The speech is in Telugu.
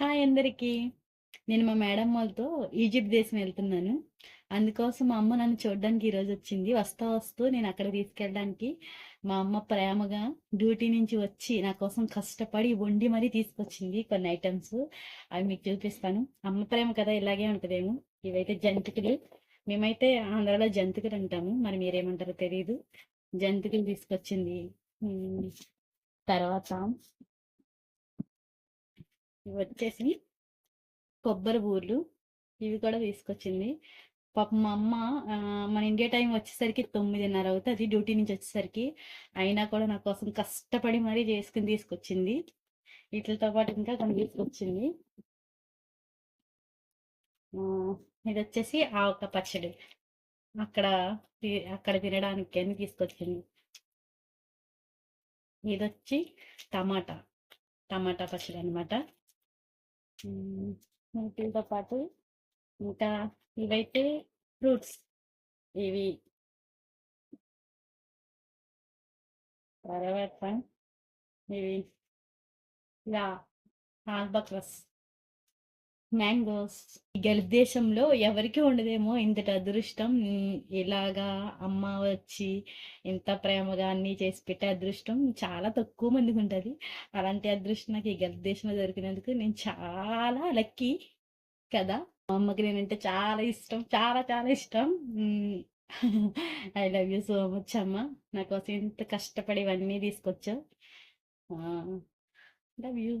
హాయ్ అందరికీ. నేను మా మేడం వాళ్ళతో ఈజిప్ట్ దేశం వెళ్తున్నాను. అందుకోసం మా అమ్మ నన్ను చూడడానికి ఈరోజొచ్చింది. వస్తా వస్తూ నేను అక్కడ తీసుకెళ్ళడానికి మా అమ్మ ప్రేమగా డ్యూటీ నుంచి వచ్చి నా కోసం కష్టపడి వండి మరీ తీసుకొచ్చింది కొన్ని ఐటమ్స్ అవి మీకు చూపిస్తాను. అమ్మ ప్రేమ కదా ఇలాగే ఉంటదేమో. ఇవైతే జంతికలు. మేమైతే ఆంధ్రాలో జంతికలు అంటాము. మరి మీరేమంటారో తెలియదు జంతికలు తీసుకొచ్చింది. తర్వాత వచ్చేసి కొబ్బరి బూర్లు. ఇవి కూడా తీసుకొచ్చింది. పాపం మా అమ్మ మన ఇండియా టైం వచ్చేసరికి తొమ్మిదిన్నర అవుతుంది డ్యూటీ నుంచి వచ్చేసరికి. అయినా కూడా నా కోసం కష్టపడి మరీ చేసుకుని తీసుకొచ్చింది. వీటితో పాటు ఇంకా కొన్ని తీసుకొచ్చింది. వచ్చేసి ఆ ఆవకాయ పచ్చడి. అక్కడ అక్కడ తినడానికి అని తీసుకొచ్చింది. ఇదొచ్చి టమాటా. టమాటా పచ్చడి అనమాట వీటితో పాటు ఇంకా ఇవైతే ఫ్రూట్స్. ఇవి. తర్వాత ఇవి ఇలా ఆల్బక్రస్. మ్యాంగోస్. ఈ గల్ఫ్ దేశంలో ఎవరికి ఉండదేమో ఇంతటి అదృష్టం. ఇలాగా అమ్మ వచ్చి ఇంత ప్రేమగా అన్నీ చేసి పెట్టే అదృష్టం చాలా తక్కువ మందికి ఉంటుంది అలాంటి అదృష్టం నాకు ఈ గల్ఫ్ దేశంలో దొరికినందుకు నేను చాలా లక్కీ కదా! మా అమ్మకి నేనంటే చాలా ఇష్టం. చాలా చాలా ఇష్టం. I love you so much అమ్మ. నా కోసం ఇంత కష్టపడి ఇవన్నీ తీసుకొచ్చావు. ఆ! Love you.